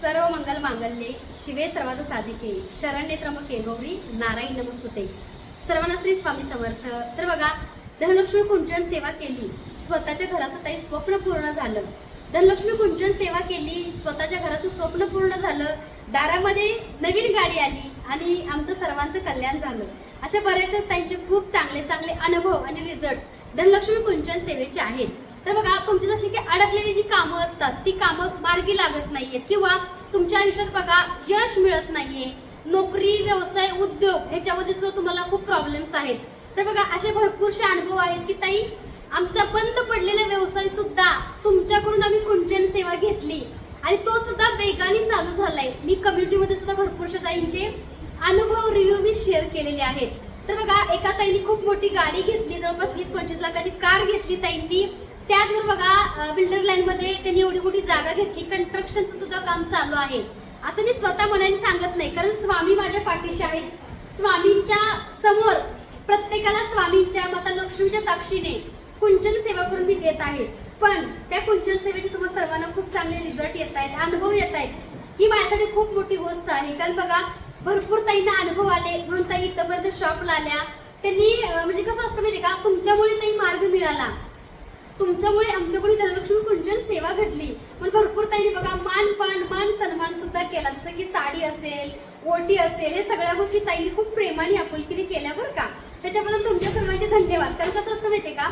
सर्व मंगल मांगल्ये शिवे सर्वात साधिके. शरण्ये त्रमके गौरी नारायण नमस्तुते. सर्वांना श्री स्वामी समर्थ. तर बघा धनलक्ष्मी कुंचन सेवा केली स्वतःच्या घराचं ताई स्वप्न पूर्ण झालं. धनलक्ष्मी कुंचन सेवा केली स्वतःच्या घराचं स्वप्न पूर्ण झालं. दारामध्ये नवीन गाडी आली आणि आमचं सर्वांचं कल्याण झालं. अशा बऱ्याचशा त्यांचे खूप चांगले चांगले अनुभव आणि रिझल्ट धनलक्ष्मी कुंचन सेवेचे आहेत. तर बघा तुमची जशी की अडकलेली जी कामं असतात ती कामं मार्गी लागत नाहीयेत. किंवा तुमच्या आयुष्यात बघा यश मिळत नाहीये. नोकरी व्यवसाय उद्योग ह्याच्यामध्ये सुद्धा तुम्हाला खूप प्रॉब्लेम्स आहेत. तर बघा असे भरपूरसे अनुभव आहेत की ताई आमचा बंद पडलेला व्यवसाय सुद्धा तुमच्याकडून आम्ही कुंचन सेवा घेतली. आणि तो सुद्धा वेगाने चालू झालाय. मी कम्युनिटीमध्ये सुद्धा भरपूरशा ताईंचे अनुभव रिव्ह्यू मी शेअर केलेले आहेत. तर बघा एका ताईंनी खूप मोठी गाडी घेतली. जवळपास वीस पंचवीस लाखाची कार घेतली ताईंनी. त्याचवर बघा बिल्डर लाईन मध्ये त्यांनी एवढी मोठी जागा घेतली. कंस्ट्रक्शनचं सुद्धा काम चालू आहे. असं मी स्वतः मनाने सांगत नाही कारण स्वामी माझ्या पाठीशी आहेत. स्वामींच्या समोर प्रत्येकाला स्वामींच्या माता लक्ष्मीच्या साक्षीने कुंचन सेवा करून मी देत आहे. पण त्या कुंचन सेवेचे तुम्हाला सर्वांना खूप चांगले रिझल्ट येत आहेत अनुभव येत आहेत. ही माझ्यासाठी खूप मोठी गोष्ट आहे. कारण बघा भरपूर ताईंना अनुभव आले म्हणून ताई इथपर्यंत शॉपला आल्या. त्यांनी म्हणजे कसं असतं माहिती का? तुमच्यामुळे ताई मार्ग मिळाला. तुमच्यामुळे आमच्याकडे धनलक्ष्मी कुंजन सेवा घडली. पण भरपूर ताईने बघा मान पान मान सन्मान सुद्धा केला. जसं की साडी असेल ओटी असेल हे सगळ्या गोष्टी ताईने खूप प्रेमाने आपुलकीने केल्या बरं का. त्याच्याबद्दल तुमच्या सर्वांचे धन्यवाद. कारण कसं असतं माहितीये का?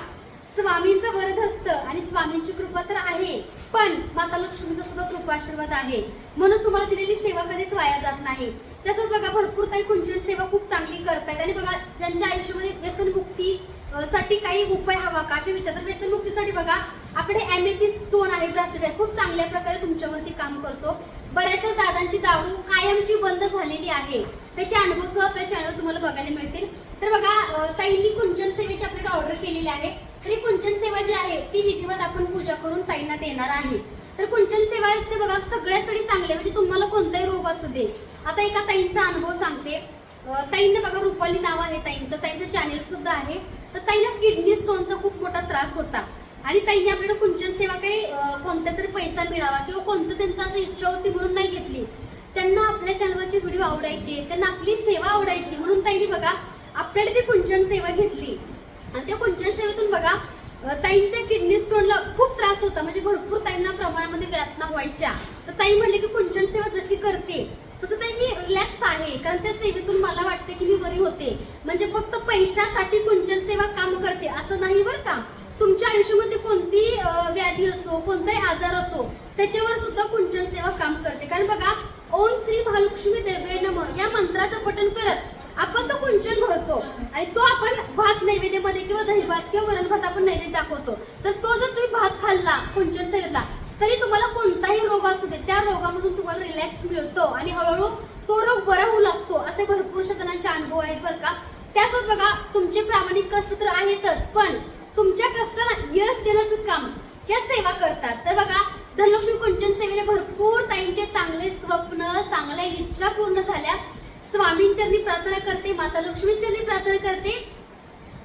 स्वामींचं वरद असतं आणि स्वामींची कृपा तर आहे. पण माता लक्ष्मीचा सुद्धा कृपा आशीर्वाद आहे. म्हणूनच तुम्हाला दिलेली सेवा कधीच वाया जात नाही. त्यासोबत बघा भरपूर काही कुंचन सेवा खूप चांगली करतायत. आणि बघा ज्यांच्या आयुष्यामध्ये व्यसनमुक्ती साठी काही उपाय हवा का? असे विचार तर म्हणजे व्यसनमुक्तीसाठी बघा आपले एमेथी स्टोन आहे ब्रासलेट आहे म्हणजे खूप चांगल्या प्रकारे तुमच्यावरती काम करतो. बऱ्याचशा दादांची दारू कायमची बंद झालेली आहे. त्याचे अनुभव सुद्धा आपल्या चॅनलवर तुम्हाला बघायला मिळतील. तर बघा ताईंनी कुंचन सेवेची आपल्याला ऑर्डर केलेली आहे. तर ही कुंचन सेवा जी आहे ती विधिवत आपण पूजा करून ताईंना देणार आहे. तर कुंचन सेवाचे बघा सगळ्यासाठी चांगले म्हणजे तुम्हाला कोणताही रोग असू दे. आता एका ताईंचा अनुभव सांगते. ताईंना बघा रुपाली नाव आहे ताईंचं. ताईंचं चॅनेल सुद्धा आहे. तर ताईंना किडनी स्टोनचा खूप मोठा त्रास होता. आणि ताईंनी आपल्याला कुंचन सेवा काही अ, कोणत्या तरी पैसा मिळावा किंवा कोणतं त्यांचं असं इच्छा होती म्हणून नाही घेतली. त्यांना आपल्या चॅनलवरचे व्हिडिओ आवडायचे त्यांना आपली सेवा आवडायची म्हणून ताईंनी बघा आपल्याला ती कुंचन सेवा घेतली. आणि त्या कुंचन सेवेतून बघा ताईंच्या किडनी स्टोनला खूप त्रास होता. म्हणजे भरपूर ताईंना प्रमाणामध्ये व्यातना व्हायच्या. तर ताई म्हणले की कुंचन सेवा जशी करते तसं ते मी रिलॅक्स आहे. कारण त्या सेवेतून मला वाटते की मी बरी होते. म्हणजे फक्त पैशासाठी कुंचन सेवा काम करते असं नाही बरं का? तुमच्या आयुष्यामध्ये कोणती व्याधी असो कोणताही आजार असो त्याच्यावर सुद्धा कुंचन सेवा काम करते. कारण बघा ओम श्री महालक्ष्मी देवे नम या मंत्राचं पठण करत आपण तो कुंचन भरतो. आणि तो आपण भात नैवेद्यामध्ये किंवा दही भात किंवा वरण भात आपण नैवेद्य दाखवतो. तर तो जर तुम्ही भात खाल्ला कुंचन सेवेला तरी तुम्हाला कोणताही रोग असू दे त्या रोगामधून तुम्हाला रिलॅक्स मिळतो आणि हळूहळू तो रोग बरा होऊ लागतो असे भरपूर जणांचे अनुभव आहेत बरं का. त्यासोबत बघा तुमचे प्रामाणिक कष्ट तर आहेतच पण तुमच्या कष्टाला यश देण्याचं काम ह्या सेवा करतात. तर बघा धनलक्ष्मी कुंचन सेवेने भरपूर ताईंचे चांगले स्वप्न चांगल्या इच्छा पूर्ण झाल्या. स्वामींचरणी प्रार्थना करते माता लक्ष्मींचरणी प्रार्थना करते.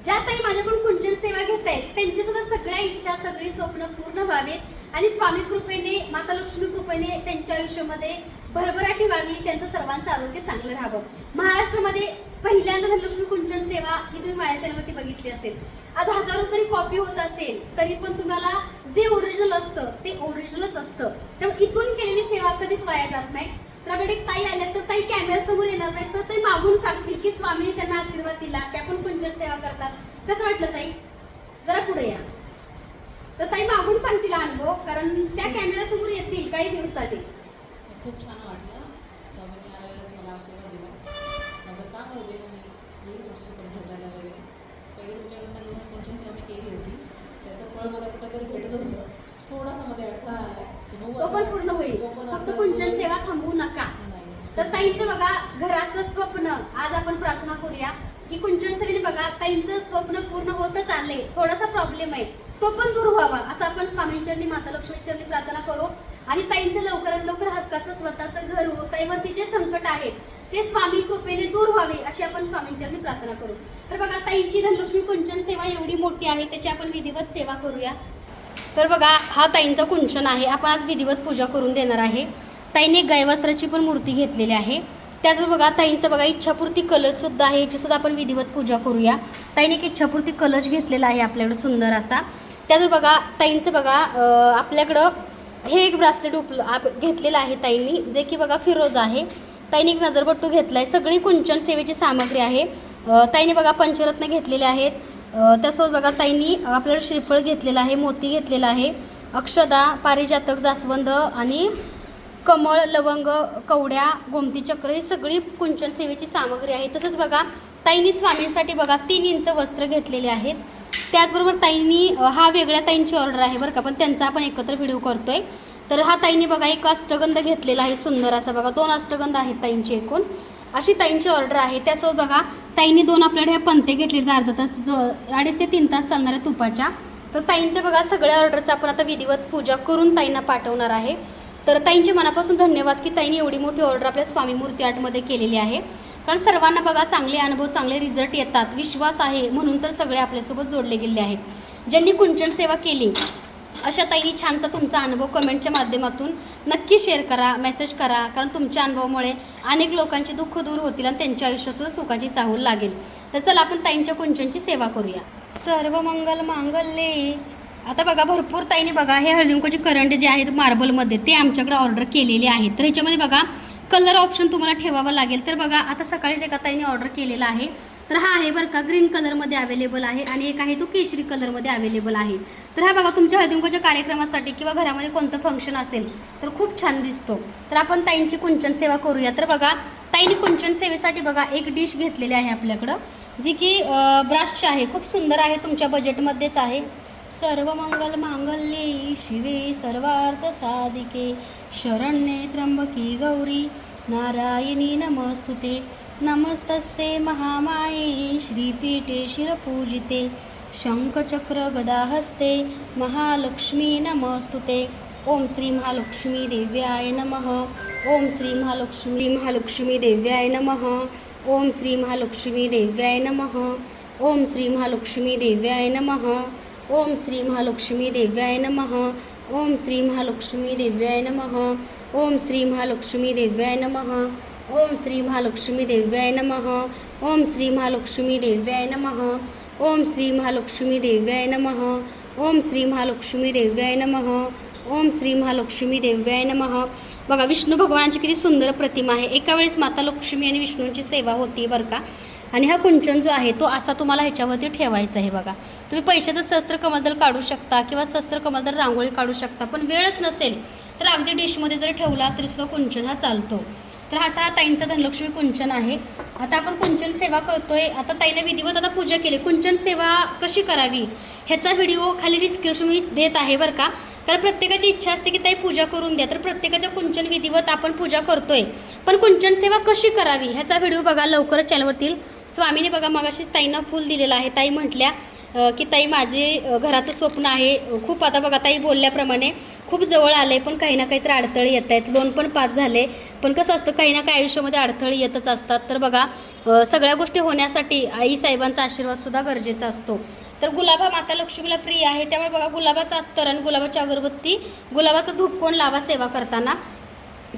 ज्या ताई माझ्याकडून कुंचन सेवा घेत आहेत त्यांच्या सुद्धा सगळ्या इच्छा सगळी स्वप्न पूर्ण व्हावेत. आणि स्वामी कृपेने माता लक्ष्मी कृपेने त्यांच्या आयुष्यामध्ये भरभराटी व्हावी त्यांचं सर्वांचं आरोग्य चांगलं राहावं. महाराष्ट्रामध्ये पहिल्यांदा धनलक्ष्मी कुंचन सेवा ही तुम्ही माझ्या चॅनलवरती बघितली असेल. आज हजारो जरी कॉपी होत असेल तरी पण तुम्हाला जे ओरिजिनल असतं ते ओरिजिनलच असतं. त्यामुळे इथून केलेली सेवा कधीच वाया जात नाही. तर आपल्याकडे ताई आल्या तर ताई कॅमेरा समोर येणार नाही. तर ते मागून सांगतील की स्वामीने त्यांना आशीर्वाद दिला. त्या पण कुंचन सेवा करतात. कसं वाटलं ताई? जरा पुढे या. ताई मागून सांगतील अनुभव कारण त्या कॅमेरा समोर येतील काही दिवसांनी. खूप छान वाटलं. स्वामींनी आल्यालाच मला आशीर्वाद दिला. माझं काम होते मग मी येईल तुमच्याकडे भेटायला वगैरे. पहिले तुमच्याकडनं घेऊन कोणची सेवा मी केली होती. त्याचं फळ मला कुठं तरी भेटत होतं. थोडासा मध्ये अडथळा आला. की बघू तो पण. पूर्ण होईल. फक्त कुंचन. सेवा थांबवू नका. तर ताईंचं बघा घराचं स्वप्न. आज आपण प्रार्थना करूया की कुंचन सेवेने बघा ताईंचं स्वप्न पूर्ण होतच आले. थोडासा प्रॉब्लेम आहे. तो पण दूर व्हावा असं आपण स्वामींचरणी माता लक्ष्मीचरणी प्रार्थना करू. आणि ताईंचं लवकरात लवकर हक्काचं स्वतःचं घर हो ताईवरती जे संकट आहेत ते स्वामी कृपेने दूर व्हावे अशी आपण स्वामींचरणी प्रार्थना करू. तर बघा ताईंची धनलक्ष्मी कुंचन सेवा एवढी मोठी आहे त्याची आपण विधिवत सेवा करूया. तर बघा हा ताईंचा कुंचन आहे आपण आज विधिवत पूजा करून देणार आहे. ताईने गायवस्त्राची पण मूर्ती घेतलेली आहे. त्याचबरोबर बघा ताईंचं बघा इच्छापूर्ती कलश सुद्धा आहे याची सुद्धा आपण विधिवत पूजा करूया. ताईने एक इच्छापूर्ती कलश घेतलेला आहे आपल्याकडे सुंदर असा. त्याचबरोबर बघा ताईंचं बघा आपल्याकडं हे एक ब्रासलेट उपल आप घेतलेलं आहे ताईंनी जे की बघा फिरोज आहे. ताईने एक नजरबट्टू घेतला आहे सगळी कुंचन सेवेची सामग्री आहे. ताईने बघा पंचरत्न घेतलेले आहेत. त्यासोबत बघा ताईंनी आपल्याला श्रीफळ घेतलेलं आहे मोती घेतलेला आहे. अक्षदा पारिजातक जास्वंद आणि कमळ लवंग कवड्या गोमती चक्र ही सगळी कुंचन सेवेची सामग्री आहे. तसंच बघा ताईंनी स्वामींसाठी बघा तीन इंच वस्त्र घेतलेले आहेत. त्याचबरोबर ताईंनी हा वेगळ्या ताईंची ऑर्डर आहे बरं का पण त्यांचा आपण एकत्र व्हिडिओ करतोय. तर हा ताईंनी बघा एक अष्टगंध घेतलेला आहे सुंदर असा बघा दोन अष्टगंध आहेत ताईंची एकूण. अशी ताईंची ऑर्डर आहे. त्यासोबत बघा ताईंनी दोन आपल्याकडे ह्या पंते घेतले अर्धा तास जो अडीच ते तीन तास चालणाऱ्या तुपाच्या. तर ताईंच्या बघा सगळ्या ऑर्डरचा आपण आता विधिवत पूजा करून ताईंना पाठवणार आहे. तर ताईंचे मनापासून धन्यवाद की ताईंनी एवढी मोठी ऑर्डर आपल्या स्वामी मूर्ती आर्टमध्ये केलेली आहे. कारण सर्वांना बघा चांगले अनुभव चांगले रिझल्ट येतात. विश्वास आहे म्हणून तर सगळे आपल्यासोबत जोडले गेले आहेत. ज्यांनी कुंचन सेवा केली अशा ताईंनी छानसा तुमचा अनुभव कमेंटच्या माध्यमातून नक्की शेअर करा मेसेज करा. कारण तुमच्या अनुभवामुळे अनेक लोकांचे दुःख दूर होतील आणि त्यांच्या आयुष्यासुद्धा सुखाची चाहूल लागेल. तर चला आपण ताईंच्या कुंचनची सेवा करूया. सर्व मंगल मांगल्ये. आता बघा भरपूर ताईने बघा हे हळदीकुंकूचे करंडे जे आहेत मार्बलमध्ये ते आमच्याकडे ऑर्डर केलेले आहेत. तर ह्याच्यामध्ये बघा कलर ऑप्शन तुम्हाला ठेवावा लागेल. तर बघा आता सकाळीच एका ताईने ऑर्डर केलेला आहे तर हा आहे बरं का ग्रीन कलरमध्ये अवेलेबल आहे आणि एक आहे तो केशरी कलरमध्ये अवेलेबल आहे. तर हा बघा तुमच्या हळदीकुंकूच्या कार्यक्रमासाठी किंवा घरामध्ये कोणतं फंक्शन असेल तर खूप छान दिसतो. तर आपण ताईंची कुंचन सेवा करूया. तर बघा ताईंनी कुंचन सेवेसाठी बघा एक डिश घेतलेली आहे आपल्याकडं जी की ब्राशची आहे. खूप सुंदर आहे तुमच्या बजेटमध्येच आहे. सर्व मंगल मांगल्ये शिवे सर्वार्थ साधिके. शरण्ये त्र्यंबकी गौरी नारायणी नमस्तुते. नमस्तस्ते महामाये श्रीपीठे शिरपूजिते. शंखचक्र गदाहस्ते महालक्ष्मी नमस्तुते. ओम श्री महालक्ष्मी देव्याय नमः. ओम श्री महालक्ष्मी महालक्ष्मी देव्याय नमः. ओम श्री महालक्ष्मी देव्याय नमः. ओम श्री महालक्ष्मी देव्याय नमः. ओम श्री महालक्ष्मी देव्याय नमः. ओम श्री महालक्ष्मी देव्याय नमः. ओम श्री महालक्ष्मी देव्याय नमः. ओम श्री महालक्ष्मी देव्याय नमः. ओम श्री महालक्ष्मी देव्याय नमः. ओम श्री महालक्ष्मी देव्याय नमः. ओम श्री महालक्ष्मी देव्याय नमः. ओम श्री महालक्ष्मी देव्याय नमः. बघा विष्णू भगवानांची किती सुंदर प्रतिमा आहे. एका वेळेस माता लक्ष्मी आणि विष्णूंची सेवा होती बरं का. आणि हा कुंचन जो आहे तो असा तुम्हाला ह्याच्यावरती ठेवायचा आहे बघा. तुम्ही पैशाचं शस्त्र कमलदल काढू शकता किंवा शस्त्र कमलदल रांगोळी काढू शकता पण वेळच नसेल तर अगदी डिशमध्ये जर ठेवला तरी सुद्धा कुंचन हा चालतो. तर हा असा ताईंचा धनलक्ष्मी कुंचन आहे. आता आपण कुंचन सेवा करतोय. आता ताईने विधिवत आता पूजा केली. कुंचन सेवा कशी करावी? ह्याचा व्हिडिओ खाली डिस्क्रिप्शन मी देत आहे बरं का. कारण प्रत्येकाची इच्छा असते की ताई पूजा करून द्या. तर प्रत्येकाच्या कुंचन विधिवत आपण पूजा करतोय. पण कुंचन सेवा कशी करावी? ह्याचा व्हिडिओ बघा लवकरच चॅनलवरती स्वामीने बघा मगाशीच ताईंना फुल दिलेलं आहे. ताई म्हटल्या की ताई माझे घराचं स्वप्न आहे. खूप आता बघा ताई बोलल्याप्रमाणे खूप जवळ आले पण काही ना काहीतरी अडथळे येत आहेत. लोन पण पास झाले पण कसं असतं काही ना काही आयुष्यामध्ये अडथळे येतच असतात. तर बघा सगळ्या गोष्टी होण्यासाठी आई साहेबांचा आशीर्वादसुद्धा गरजेचा असतो. तर गुलाबा माता लक्ष्मीला प्रिय आहे त्यामुळे बघा गुलाबाचं अत्तर आणि गुलाबाची अगरबत्ती गुलाबाचं धूप कोण लावा सेवा करताना.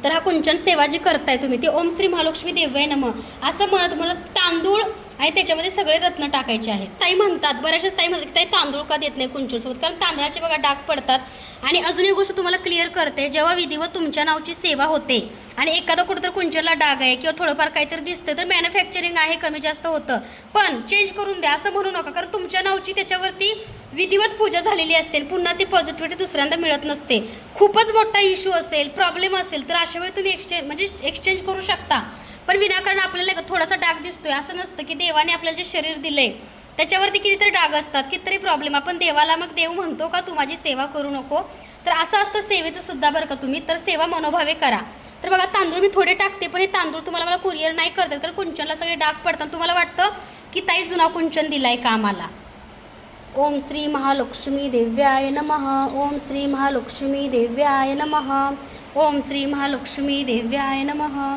तर हा कुंचन सेवा जी करताय तुम्ही ती ओम श्री महालक्ष्मी देवय नम. असं म्हणत म्हणत तांदूळ आणि त्याच्यामध्ये सगळे रत्न टाकायचे आहेत. ताई म्हणतात बऱ्याचशाच ताई म्हणतात की ताई तांदूळ का देत नाही कुंचनसोबत कारण तांदळाचे बघा डाग पडतात. आणि अजून एक गोष्ट तुम्हाला क्लिअर करते जेव्हा विधीवर तुमच्या नावची सेवा होते आणि एखादा कुठंतर कुंचरला डाग आहे किंवा थोडंफार काहीतरी दिसतं तर मॅन्युफॅक्चरिंग आहे कमी जास्त होतं. पण चेंज करून द्या असं म्हणू नका. कारण तुमच्या नावची त्याच्यावरती विधिवत पूजा झालेली असते पुन्हा ती पॉझिटिव्हिटी दुसऱ्यांदा मिळत नसते. खूपच मोठा इश्यू असेल प्रॉब्लेम असेल तर अशा वेळी तुम्ही एक्सचेंज म्हणजे एक्सचेंज करू शकता. पण विनाकारण आपल्याला थोडासा डाग दिसतोय. असं नसतं की देवाने आपल्याला जे शरीर दिलंय त्याच्यावरती कितीतरी डाग असतात कितीतरी प्रॉब्लेम आपण देवाला मग देव म्हणतो का तू माझी सेवा करू नको? तर असं असतं सेवेचं सुद्धा बरं का तुम्ही. तर सेवा मनोभावे करा. तर बघा तांदूळ मी थोडे टाकते पण हे तांदूळ तुम्हाला मला कुरिअर नाही करतात कारण कुंचनला सगळे डाग पडतात. तुम्हाला वाटतं की ताई जुना कुंचन दिलाय का आम्हाला ओम श्री महालक्ष्मी देव्याय नम. ओम श्री महालक्ष्मी देव्याय नमः. ओम श्री महालक्ष्मी देव्याय नमः.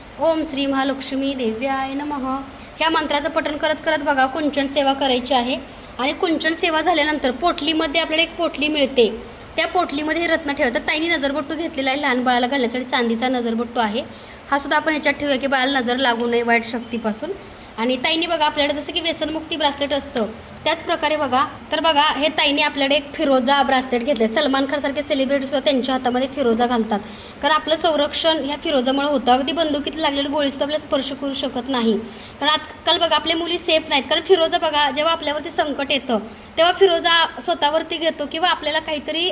ओम श्री महालक्ष्मी देव्याय नमः. ह्या मंत्राचं पठण करत करत बघा कुंचन सेवा करायची आहे. आणि कुंचन सेवा झाल्यानंतर पोटलीमध्ये आपल्याला एक पोटली मिळते. त्या पोटलीमध्ये रत्न ठेवा तर ताईने नजरबट्टू घेतलेला आहे लहान बाळाला घालण्यासाठी चांदीचा नजरबट्टू आहे. हा सुद्धा आपण ह्याच्यात ठेवूया की बाळाला नजर लागू नये वाईट शक्तीपासून. आणि ताईने बघा आपल्याकडे जसं की व्यसनमुक्ती ब्रासलेट असतं त्याचप्रकारे बघा तर बघा हे ताईने आपल्याकडे एक फिरोजा ब्रासलेट घेतले सलमान खानसारखे सेलिब्रिटी सुद्धा त्यांच्या हातामध्ये फिरोजा घालतात. कारण आपलं संरक्षण ह्या फिरोजामुळे होतं. अगदी बंदुकीत लागलेली गोळी सुद्धा आपल्याला स्पर्श करू शकत नाही. कारण आजकाल बघा आपल्या मुली सेफ नाहीत. कारण फिरोजा बघा जेव्हा आपल्यावरती संकट येतं तेव्हा फिरोजा स्वतःवरती घेतो किंवा आपल्याला काहीतरी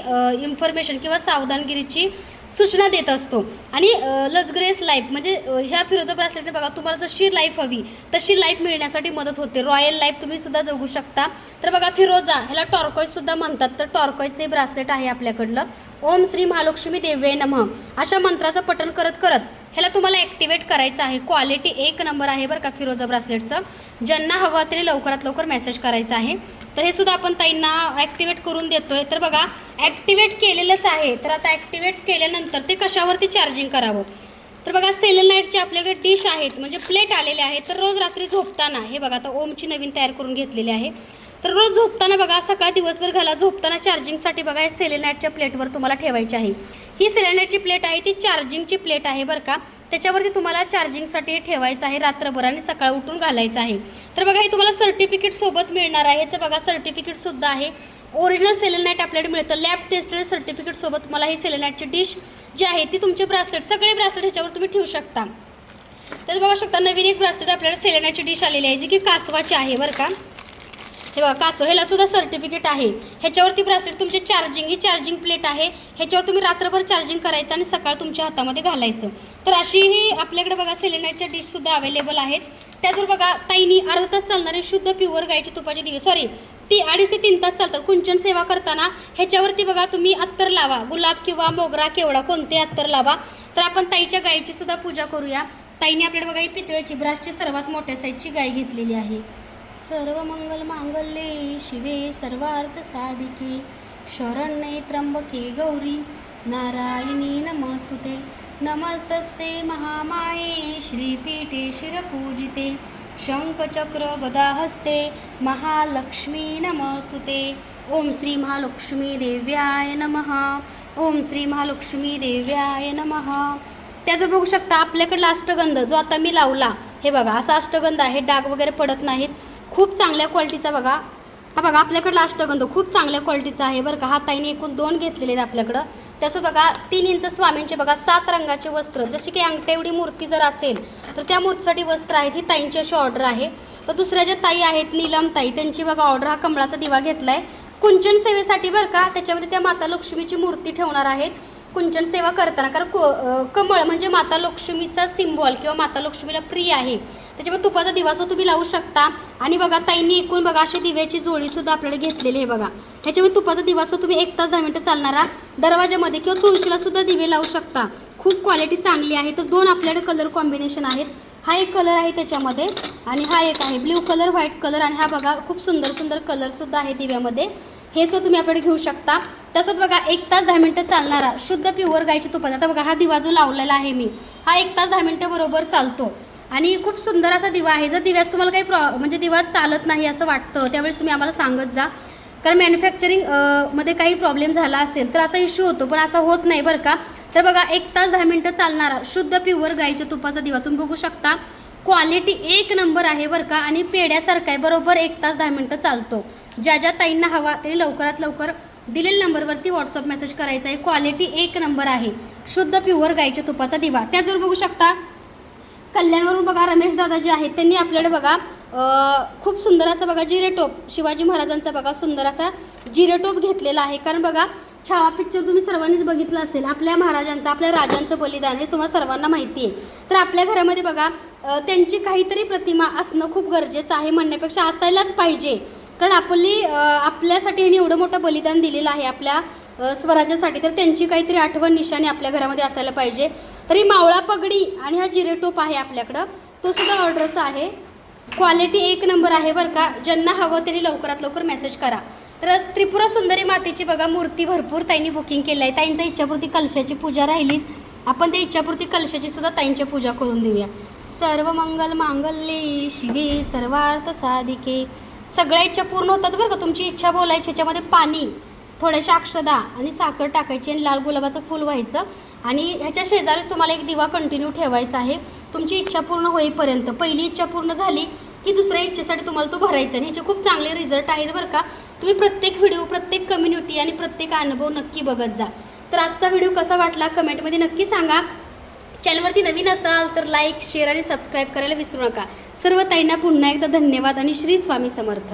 इन्फॉर्मेशन किंवा सावधानगिरीची सूचना देत असतो. आणि लजग्रेस लाईफ म्हणजे ह्या फिरोजा ब्रासलेटने बघा तुम्हाला जशी लाईफ हवी तशी लाईफ मिळण्यासाठी मदत होते. रॉयल लाईफ तुम्ही सुद्धा जगू शकता. तर बघा फिरोजा ह्याला टॉर्कॉईज सुद्धा म्हणतात. तर टॉर्कॉईजचे ब्रासलेट आहे आपल्याकडलं. ओम श्री महालक्ष्मी देव्ये नम. अशा मंत्राचं पठण करत करत ह्याला तुम्हाला ॲक्टिवेट करायचं आहे. क्वालिटी एक नंबर आहे बरं का फिरोजा ब्रासलेटचं ज्यांना हवं तरी लवकरात लवकर मेसेज करायचा आहे. तर हे सुद्धा आपण ताईंना ॲक्टिवेट करून देतो आहे तर बघा ॲक्टिवेट केलेलंच आहे. तर आता ॲक्टिवेट केल्यानंतर ते कशावरती चार्जिंग करावं? तर बघा सेलेनाईटचे आपल्याकडे डिश आहेत. म्हणजे प्लेट आलेले आहेत. तर रोज रात्री झोपताना हे बघा आता ओमची नवीन तयार करून घेतलेली आहे. तर रोज झोपताना बघा सकाळ दिवसभर घाला झोपताना चार्जिंगसाठी बघा हे सेलेनाईटच्या प्लेटवर तुम्हाला ठेवायची आहे. ही सेलेनाईटची प्लेट आहे ती चार्जिंगची प्लेट आहे बरं का. त्याच्यावरती तुम्हाला चार्जिंगसाठी हे ठेवायचं आहे रात्रभर आणि सकाळ उठून घालायचं आहे. तर बघा हे तुम्हाला सर्टिफिकेट सोबत मिळणार आहे. याचं बघा सर्टिफिकेटसुद्धा आहे. ओरिजिनल सेलेनाईट आपल्याकडे मिळतं. लॅब टेस्टेड सर्टिफिकेटसोबत तुम्हाला ही सेलेनाईटची डिश जी आहे ती तुमचे ब्रासलेट सगळे ब्रासलेट ह्याच्यावर तुम्ही ठेवू शकता. तर बघू शकता नवीन एक ब्रासलेट आपल्याला सेलेनाची डिश आलेली आहे जी की कासवाची आहे बरं का. हे बघा कासव ह्याला सुद्धा सर्टिफिकेट आहे. ह्याच्यावरती ब्रासलेट तुमचे चार्जिंग ही चार्जिंग प्लेट आहे. ह्याच्यावर तुम्ही रात्रभर चार्जिंग करायचं आणि सकाळ तुमच्या हातामध्ये घालायचं. तर अशी ही आपल्याकडे बघा सेलेनाईटच्या डिशसुद्धा अवेलेबल आहेत. त्याचवर बघा ताईनी अर्धा तास चालणारे शुद्ध प्युअर गायचे तुपाचे दिवे सॉरी ती अडीच ते तीन तास चालतात. कुंचन सेवा करताना ह्याच्यावरती बघा तुम्ही अत्तर लावा. गुलाब किंवा मोगरा केवडा कोणते अत्तर लावा. तर आपण ताईच्या गायीची सुद्धा पूजा करूया. ताईने आपल्याकडे बघा ही पितळेची ब्रासची सर्वात मोठ्या साईजची गाय घेतलेली आहे. सर्व मंगल मांगल्ये शिवे सर्वार्थ साधिके शरण्ये त्र्यंबके गौरी। नारायणी नमस्तुते। नमस्तस्ये महामाये। श्रीपीठे शिरपूजिते। शंखचक्र गदाहस्ते महालक्ष्मी नमस्तुते। ॐ श्री महालक्ष्मी देव्याय नमः। ओम श्री महालक्ष्मी देव्याय नमः। त्याचं बघू शकता आपल्याकडला अष्टगंध जो आता मी लावला हे बघा असा अष्टगंध आहे डाग वगैरे पडत नाहीत. खूप चांगल्या क्वालिटीचा बघा. हा बघा आपल्याकडला अष्टगंध खूप चांगल्या क्वालिटीचा आहे बरं का. हा ताईने एकूण दोन घेतलेले आहेत आपल्याकडं. तसं बघा तीन इंच स्वामींचे बघा सात रंगाचे वस्त्र. जसे की अंगठे एवढी मूर्ती जर असेल तर त्या मूर्तीसाठी वस्त्र आहेत. ही ताईंची अशी ऑर्डर आहे. तर दुसऱ्या ज्या ताई आहेत नीलम ताई त्यांची बघा ऑर्डर हा कमळाचा दिवा घेतला आहे कुंचन सेवेसाठी बरं का त्याच्यामध्ये त्या माता लक्ष्मीची मूर्ती ठेवणार आहेत. कुंचन सेवा करताना कारण को कमळ म्हणजे माता लक्ष्मीचा सिम्बॉल किंवा माता लक्ष्मीला प्रिय आहे. त्याच्यामुळे तुपाचा दिवासो तुम्ही लावू शकता. आणि बघा ताईंनी एकूण बघा अशी दिव्याची जोडीसुद्धा आपल्याला घेतलेली आहे बघा. ह्याच्यामुळे तुपाचा दिवासो तुम्ही एक तास दहा मिनटं चालणारा दरवाजामध्ये किंवा तुळशीला सुद्धा दिवे लावू शकता. खूप क्वालिटी चांगली आहे. तर दोन आपल्याकडे कलर कॉम्बिनेशन आहेत. हा एक कलर आहे त्याच्यामध्ये आणि हा एक आहे. ब्ल्यू कलर व्हाईट कलर आणि हा बघा खूप सुंदर सुंदर कलरसुद्धा आहे दिव्यामध्ये. हे सुद्धा तुम्ही आपल्याकडे घेऊ शकता. तसंच बघा एक तास दहा मिनटं चालणारा शुद्ध प्युअर गायची तुपाचा. आता बघा हा दिवा जो लावलेला आहे मी हा एक तास दहा मिनटं बरोबर चालतो. आणि खूप सुंदर असा दिवा आहे. जर दिव्यास तुम्हाला काही प्रॉ म्हणजे दिवा चालत नाही असं वाटतं त्यावेळेस तुम्ही आम्हाला सांगत जा. कारण मॅन्युफॅक्चरिंगमध्ये काही प्रॉब्लेम झाला असेल तर असा इश्यू होतो पण असा होत नाही बरं का. तर बघा एक तास दहा मिनटं चालणारा शुद्ध प्युअर गाईच्या तुपाचा दिवा तुम्ही बघू शकता. क्वालिटी एक नंबर आहे बरं का आणि पेड्यासारखा आहे. बरोबर एक तास दहा मिनटं चालतो. ज्या ज्या ताईंना हवा तरी लवकरात लवकर दिलेल्या नंबरवरती व्हॉट्सअप मेसेज करायचा आहे. क्वालिटी एक नंबर आहे. शुद्ध प्युअर गाईच्या तुपाचा दिवा. त्याचवर बघू शकता कल्याणवरून बघा रमेश दादा जे आहेत त्यांनी आपल्याकडे बघा खूप सुंदर असं बघा जिरेटोप शिवाजी महाराजांचा बघा सुंदर असा जिरेटोप घेतलेला आहे. कारण बघा छावा पिक्चर तुम्ही सर्वांनीच बघितलं असेल. आपल्या महाराजांचं आपल्या राजांचं बलिदान हे तुम्हाला सर्वांना माहिती आहे. तर आपल्या घरामध्ये बघा त्यांची काहीतरी प्रतिमा असणं खूप गरजेचं आहे म्हणण्यापेक्षा असायलाच पाहिजे. कारण आपली आपल्यासाठी ह्यांनी एवढं मोठं बलिदान दिलेलं आहे आपल्या स्वराज्यासाठी. तर त्यांची काहीतरी आठवण निशाणी आपल्या घरामध्ये असायला पाहिजे. तरी मावळा पगडी आणि हा जिरेटोप आहे आपल्याकडं. तो सुद्धा ऑर्डरचा आहे. क्वालिटी एक नंबर आहे बरं का. ज्यांना हवं त्यांनी लवकरात लवकर मेसेज करा. तर त्रिपुरा सुंदरी मातेची बघा मूर्ती भरपूर ताईंनी बुकिंग केलं आहे ताईंचा इच्छापूर्ती कलशाची पूजा राहिलीच. आपण त्या इच्छापूर्ती कलशाची सुद्धा ताईंच्या पूजा करून देऊया. सर्व मंगल मांगल्ये शिवे सर्वार्थ साधिके. सगळ्या इच्छा पूर्ण होतात बरं का. तुमची इच्छा बोलायची ह्याच्यामध्ये पाणी थोड्याशा अक्षदा आणि साखर टाकायची आणि लाल गुलाबाचं फूल व्हायचं. आणि ह्याच्या शेजारीच तुम्हाला एक दिवा कंटिन्यू ठेवायचा आहे. तुमची इच्छा पूर्ण होईपर्यंत पहिली इच्छा पूर्ण झाली की दुसऱ्या इच्छेसाठी तुम्हाला तो भरायचा आणि ह्याचे खूप चांगले रिझल्ट आहेत बरं का. तुम्ही प्रत्येक व्हिडिओ प्रत्येक कम्युनिटी आणि प्रत्येक अनुभव नक्की बघत जा. तर आजचा व्हिडिओ कसा वाटला कमेंटमध्ये नक्की सांगा. चॅनलवरती नवीन असाल तर लाईक शेअर आणि सबस्क्राईब करायला विसरू नका. सर्व ताईंना पुन्हा एकदा धन्यवाद आणि श्री स्वामी समर्थ.